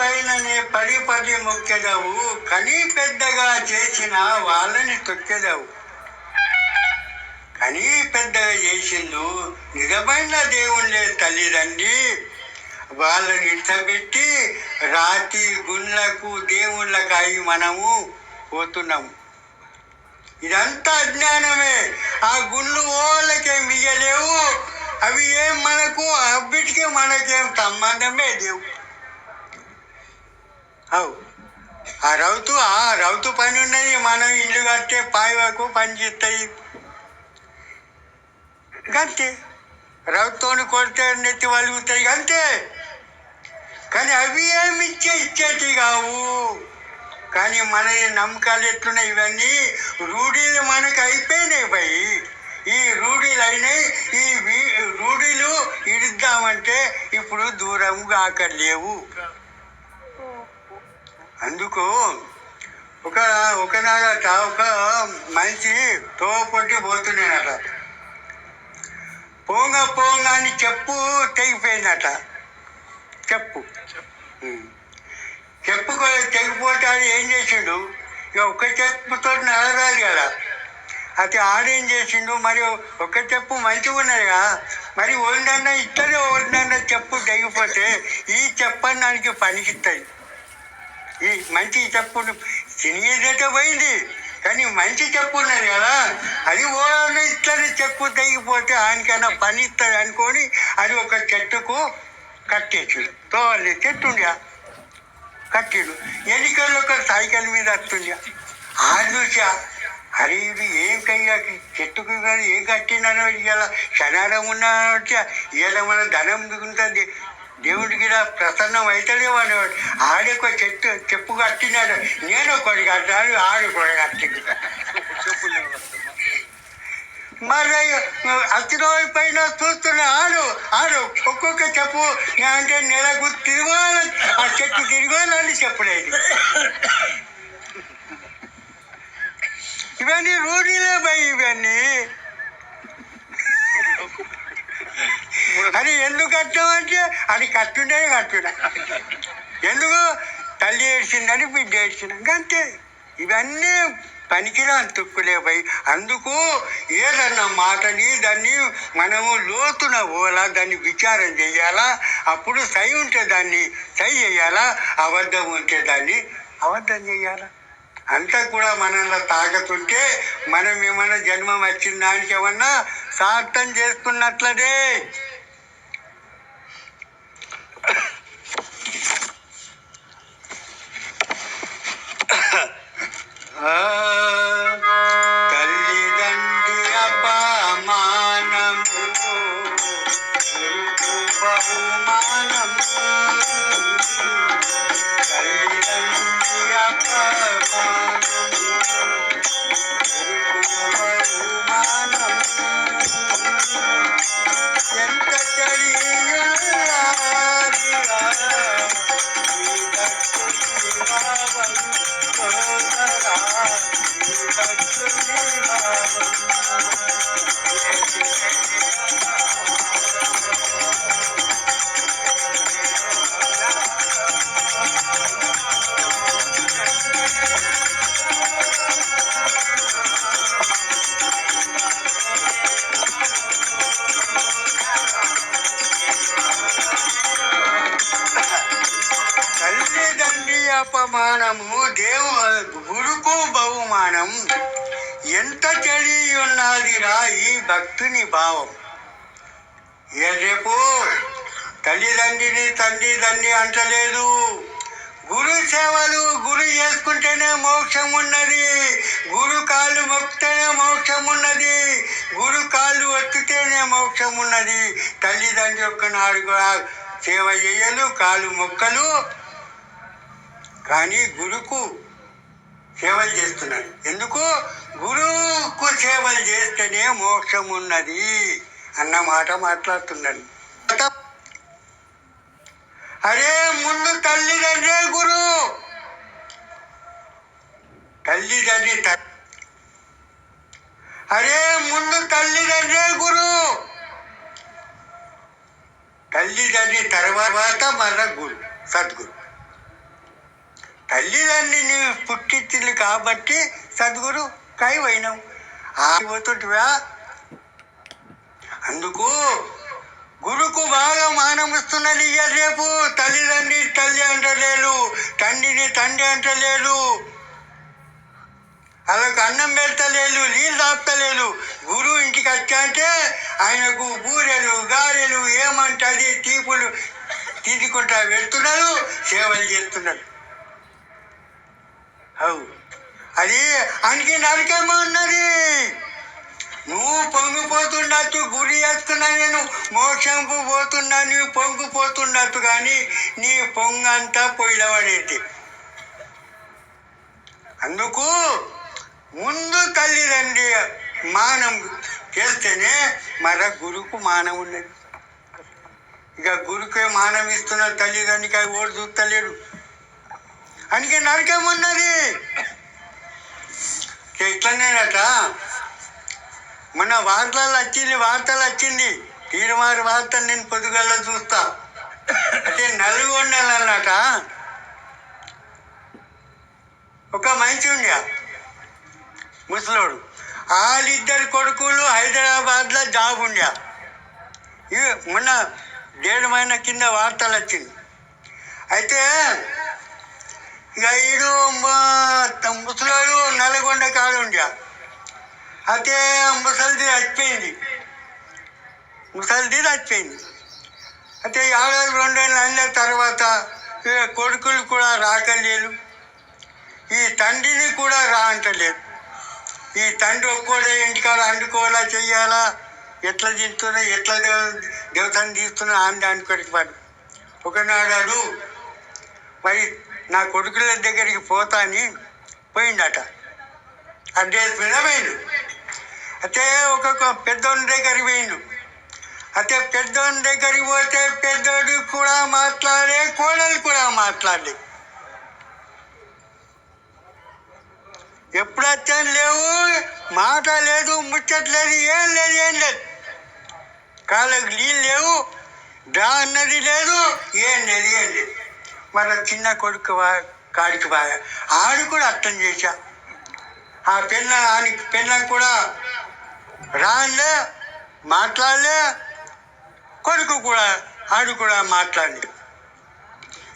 పైననే పడి పడి మొక్కెదవు కని పెద్దగా చేసిన వాళ్ళని తొక్కెదవు. కని పెద్దగా చేసిండు నిజమైన దేవుళ్ళే తల్లిదండ్రి. వాళ్ళని ఇష్టపెట్టి రాతి గుళ్ళకు దేవుళ్ళకు అయి మనము పోతున్నాము. ఇదంతా అజ్ఞానమే. ఆ గుళ్ళు ఓళ్ళకేం మిగలేవు అవి ఏం మనకు అవిటికి మనకేం సంబంధమే లేవు. అవు. ఆ రౌతు ఆ రౌతు పని ఉన్నది మనం ఇల్లు కట్టే పాయవకు పని చేస్తాయి అంతే రౌతుని కొడితే నెత్తి వలుగుతాయి అంతే కానీ అవి ఏమి ఇచ్చే ఇచ్చేటి కావు. కానీ మన నమ్మకాలు ఎట్లున్నాయి ఇవన్నీ రూఢీలు మనకు అయిపోయినాయి భయ్ ఈ రూఢీలు ఈ వీ- రూఢీలు ఇడిద్దామంటే ఇప్పుడు దూరం లేవు అందుకు ఒక ఒకనాడట ఒక మనిషి తోపొట్టి పోతున్నాడట. పోంగ పోంగ అని చెప్పు తెగిపోయిందట. చెప్పు. చెప్పు తెగిపోతాడు తెగిపోతే అది ఏం చేసిండు? ఇక ఒక్క చెప్పుతో నడరాదు కదా అయితే ఆడేం చేసిండు? మరి ఒక చెప్పు మంచిగా ఉన్నది కదా? మరి ఓడినన్నా ఇద్దరే ఓడినన్నా చెప్పు తెగిపోతే ఈ చెప్పని దానికి ఈ మంచి చెప్పు తినేదైతే పోయింది. కానీ మంచి చెప్పు ఉన్నది కదా? అది ఓడని ఇట్లనే చెప్పు తెగిపోతే ఆయనకైనా పని ఇస్తుంది అనుకొని అది ఒక చెట్టుకు కట్టేసి తోవాలి చెట్టు కట్టిడు. ఎన్నికల్లో ఒక సైకిల్ మీద వస్తుంది ఆ చూసా అరే ఇది ఏం కయ్యా? చెట్టుకు కానీ ఏం కట్టినానో ఇవాళ శనారం ఉన్నా ఇవాళ మన ధనం దిగుతుంది దేవుడికి ప్రసన్నం ప్రసన్నం అవుతలేవు అనేవాడు. ఆడొక చెట్టు చెప్పు కట్టినాడు. నేను ఒకటి కట్టాను ఆడు కూడా కట్టింది మరి అచ్చిన పైన చూస్తున్న ఆడు ఆడు ఒక్కొక్క చెప్పు అంటే నెలకు తిరగాలని ఆ చెట్టు తిరగాలని చెప్పలేదు. ఇవన్నీ రూఢీలే భయ్ ఇవన్నీ అది ఎందుకు కట్టామంటే అది కట్టుండే కట్టుడా. ఎందుకు? తల్లి ఏడ్చిందని బిడ్డ ఏడ్చిన. అంతే ఇవన్నీ పనికిరాని తుక్కులే అందుకు ఏదన్నా మాటని దాన్ని మనము లోతున పోలా దాన్ని విచారం చేయాలా? అప్పుడు సై ఉంటే దాన్ని సై చేయాలా? అబద్ధం ఉంటే దాన్ని అబద్ధం చేయాలా? అంతా కూడా మనల్ని తాగుతుంటే మనం ఏమైనా జన్మం వచ్చిన దానికి ఏమన్నా సార్థం చేసుకున్నట్లదే. ఉన్నదిరా ఈ భక్తుని భావం. ఏ రేపు తల్లిదండ్రిని తండ్రి తండ్రి అంటలేదు. గురు సేవలు గురు చేసుకుంటేనే మోక్షం ఉన్నది. గురు కాళ్ళు మొక్కితేనే మోక్షం ఉన్నది. గురు కాళ్ళు ఒత్తితేనే మోక్షం ఉన్నది. తల్లిదండ్రి యొక్క నాడు కూడా సేవ చేయలు కాళ్ళు మొక్కలు కానీ గురుకు సేవలు చేస్తున్నాడు. ఎందుకు? గురువుకు సేవలు చేస్తేనే మోక్షం ఉన్నది అన్న మాట మాట్లాడుతున్నాడు. అరే ముందు తల్లిదండ్రే గురు. తల్లిదండ్రి అరే ముందు తల్లిదండ్రే గురు. తల్లిదండ్రి తర్వాత మన గురు సద్గురు. తల్లిదండ్రిని పుట్టించింది కాబట్టి సద్గురు కైవైనం. ఆగిపోతుంటివా అందుకు గురుకు బాగా మానమిస్తున్నది ఇయ్య రేపు. తల్లిదండ్రి తల్లి అంటలేడు తండ్రిని తండ్రి అంటలేడు వాళ్ళకు అన్నం పెడతలేదు నీళ్ళు తాపుతలేడు గురువు ఇంటికి వచ్చాంటే ఆయనకు బూరెలు గారెలు ఏమంటది తీపులు తీసుకుంటా వెళ్తున్నాడు సేవలు చేస్తున్నాడు అవు. అది అందుకే నరకమో ఉన్నది. నువ్వు పొంగిపోతున్నట్టు గురి చేస్తున్నా నేను మోక్షంపు పోతున్నా నువ్వు పొంగిపోతున్నట్టు కానీ నీ పొంగంతా పొయ్యిలబడేది. అందుకు ముందు తల్లిదండ్రి మానం చేస్తేనే మర గురుకు మానం ఉన్నది. ఇక గురుకే మానం ఇస్తున్న తల్లిదండ్రికి అవి ఓడి చూస్తలేడు అందుకే నరకం ఉన్నది ఎట్లనేనట మొన్న వార్తలు వచ్చింది వార్తలు వచ్చింది. తీరుమారు వార్తలు నేను పొద్దుగల చూస్తా. అంటే నల్గొండలన్నట ఒక మంచి ఉండే. ముసలోడు. వాళ్ళిద్దరు కొడుకులు హైదరాబాద్లో జాబ్ ఉండే. మొన్న దేడమైన కింద వార్తలు వచ్చింది. అయితే ఈడు మా- ముసలోడు నల్గొండ కాడు అయితే ముసలిది చచ్చిపోయింది ముసలిది చచ్చిపోయింది అయితే ఏడాది రెండేళ్ళు అయిన తర్వాత కొడుకులు కూడా రాకలేదు ఈ తండ్రిని కూడా రా అంటలేదు. ఈ తండ్రి ఒక్కోడే ఇంటికాడ అండుకోవాలా చెయ్యాలా? ఎట్లా తింటున్నా ఎట్లా దేవతను తీస్తున్నా అని అనుకోడికి పడు ఒకనాడు మరి నా కొడుకుల దగ్గరికి పోతా అని పోయిండట. అడ్రస్ మీద పోయిండు. అయితే ఒక్కొక్క పెద్దోని దగ్గరికి పోయిండు. అయితే పెద్దోని దగ్గరికి పోతే పెద్దోడు కూడా మాట్లాడే కోడలు కూడా మాట్లాడే ఎప్పుడు లేవు మాట లేదు ముచ్చట్లేదు ఏం లేదు ఏం లేదు. కాళ్ళకు నీళ్ళు లేవు డా అన్నది లేదు ఏం లేదు ఏం లేదు. వాళ్ళ చిన్న కొడుకు కాడికి బాగా ఆడు కూడా అర్థం చేశా. ఆ పిల్ల ఆని పిల్ల కూడా రాలే మాట్లాడలే కొడుకు కూడా ఆడు కూడా మాట్లాడి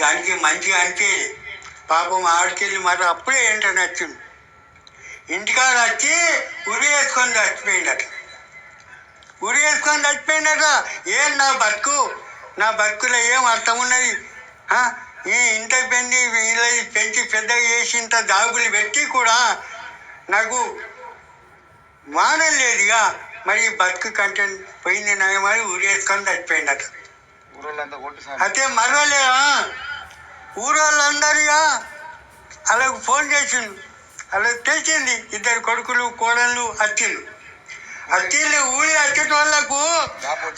దానికి మంచిగా అనిపించేది. పాపం ఆడికెళ్ళి మరి అప్పుడే ఏంటో నచ్చింది ఇంటికాడ వచ్చి ఉరి వేసుకొని చచ్చిపోయిందట. ఉరి వేసుకొని చచ్చిపోయిందట. ఏం నా బతుకు? నా బతుకులో ఏం అర్థం ఉన్నది? ఈ ఇంత పెంచి వీళ్ళ పెంచి పెద్దగా చేసి ఇంత దాగులు పెట్టి కూడా నాకు మానం లేదుగా. మరి బతుకు కంటే పోయింది నయమని ఊరేసుకొని కొట్టి సార్ అయితే మరవలేదా ఊరోళ్ళందరిగా అలాగ ఫోన్ చేసిండు. అలా తెలిసింది ఇద్దరు కొడుకులు కోడళ్ళు అత్తిళ్ళు అత్తిళ్ళు ఊరి వచ్చేట వాళ్ళకు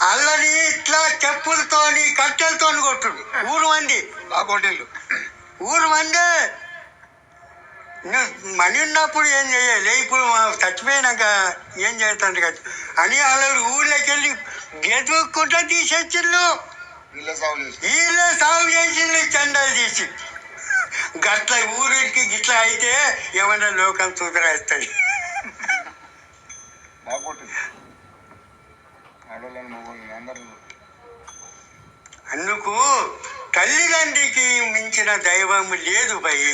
అల్లరి ఇట్లా చెప్పులతోని కట్టెలతోని కొట్టుడు. ఊరు మంది ఊరు మందే మని ఉన్నప్పుడు ఏం చేయాలి ఇప్పుడు చచ్చిపోయినాక ఏం చేస్తాను కదా? అని అలా ఊళ్ళోకి వెళ్ళి గెతుక్కుంటా తీసేచ్చిళ్ళు వీళ్ళ సాగు చేసి. వీళ్ళే సాగు చేసిండ్రు చందాలు తీసి గట్ల ఊరికి గిట్ల అయితే ఏమన్నా లోకం సుధరాస్తుంది బాగా కొట్టింది ఆడవాళ్ళని మగవాళ్ళని అందరూ. అందుకు తల్లిదండ్రికి మించిన దైవం లేదు భయ్.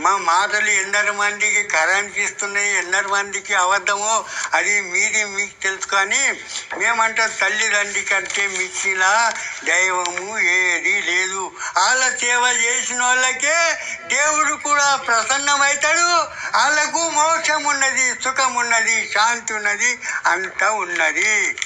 మా మాటలు ఎన్నర మందికి కరెంట్ ఇస్తున్నాయి ఎన్నర మందికి అబద్ధము అది మీది మీకు తెలుసు కానీ మేమంటాం తల్లిదండ్రి కంటే మిక్కిన దైవము ఏది లేదు. వాళ్ళ సేవ చేసిన వాళ్ళకే దేవుడు కూడా ప్రసన్నమవుతాడు. వాళ్ళకు మోక్షం ఉన్నది సుఖం ఉన్నది శాంతి ఉన్నది అంతా ఉన్నది.